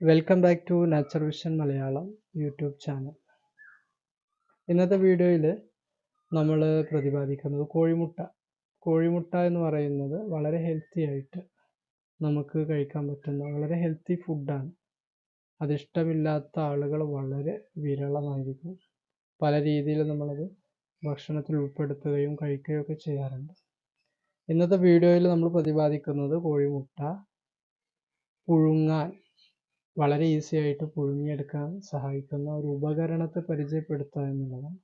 Welcome back to nature vision Malayalam YouTube channel ഇന്നത്തെ വീഡിയോയിൽ നമ്മൾ പ്രതിപാദിക്കുന്നത് കോഴിമുട്ട. കോഴിമുട്ട എന്ന് പറയുന്നത് വളരെ ഹെൽത്തി ആയിട്ട് നമുക്ക് കഴിക്കാൻ പറ്റുന്ന വളരെ ഹെൽത്തി ഫുഡാണ് അതിഷ്ടമില്ലാത്ത ആളുകൾ വളരെ വിരളമായിരിക്കും. പല രീതിയിൽ നമ്മളത് ഭക്ഷണത്തിൽ ഉൾപ്പെടുത്തുകയും കഴിക്കുകയും ഒക്കെ ചെയ്യാറുണ്ട്. ഇന്നത്തെ വീഡിയോയിൽ നമ്മൾ പ്രതിപാദിക്കുന്നത് കോഴിമുട്ട പുഴുങ്ങാൻ വളരെ ഈസി ആയിട്ട് പുഴുങ്ങിയെടുക്കാൻ സഹായിക്കുന്ന ഒരു ഉപകരണത്തെ പരിചയപ്പെടുത്തുക എന്നുള്ളതാണ്.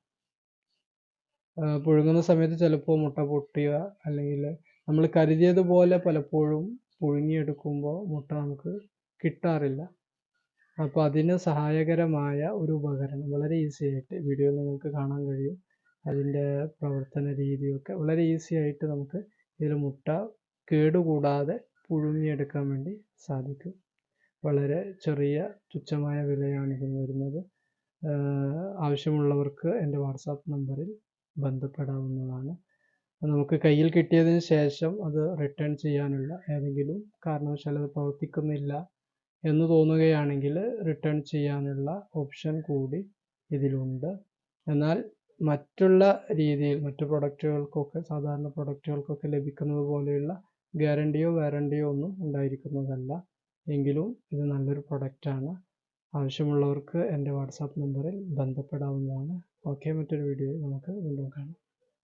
പുഴുങ്ങുന്ന സമയത്ത് ചിലപ്പോൾ മുട്ട പൊട്ടുക അല്ലെങ്കിൽ നമ്മൾ കരുതിയതുപോലെ പലപ്പോഴും പുഴുങ്ങിയെടുക്കുമ്പോൾ മുട്ട നമുക്ക് കിട്ടാറില്ല. അപ്പോൾ അതിന് സഹായകരമായ ഒരു ഉപകരണം വളരെ ഈസി ആയിട്ട് വീഡിയോയിൽ നിങ്ങൾക്ക് കാണാൻ കഴിയും. അതിന്റെ പ്രവർത്തന രീതിയൊക്കെ വളരെ ഈസി ആയിട്ട് നമുക്ക് ഇതിൽ മുട്ട കേടുകൂടാതെ പുഴുങ്ങിയെടുക്കാൻ വേണ്ടി സാധിക്കും. വളരെ ചെറിയ തുച്ഛമായ വിലയാണ് ഇതിന് വരുന്നത്. ആവശ്യമുള്ളവർക്ക് എന്റെ വാട്സാപ്പ് നമ്പറിൽ ബന്ധപ്പെടാവുന്നതാണ്. നമുക്ക് കയ്യിൽ കിട്ടിയതിന് ശേഷം അത് റിട്ടേൺ ചെയ്യാനുള്ള ഏതെങ്കിലും കാരണവശാൽ അത് പ്രവർത്തിക്കുന്നില്ല എന്ന് തോന്നുകയാണെങ്കിൽ റിട്ടേൺ ചെയ്യാനുള്ള ഓപ്ഷൻ കൂടി ഇതിലുണ്ട്. എന്നാൽ മറ്റുള്ള രീതിയിൽ മറ്റു പ്രൊഡക്റ്റുകൾക്കൊക്കെ സാധാരണ പ്രൊഡക്റ്റുകൾക്കൊക്കെ ലഭിക്കുന്നത് പോലെയുള്ള ഗ്യാരണ്ടിയോ വാറണ്ടിയോ ഒന്നും ഉണ്ടായിരിക്കുന്നതല്ല. എങ്കിലും ഇത് നല്ലൊരു പ്രൊഡക്റ്റാണ് ആവശ്യമുള്ളവർക്ക് എന്റെ വാട്സാപ്പ് നമ്പറിൽ ബന്ധപ്പെടാവുന്നതാണ്. ഓക്കെ മറ്റൊരു വീഡിയോയിൽ നമുക്ക് വീണ്ടും കാണാം.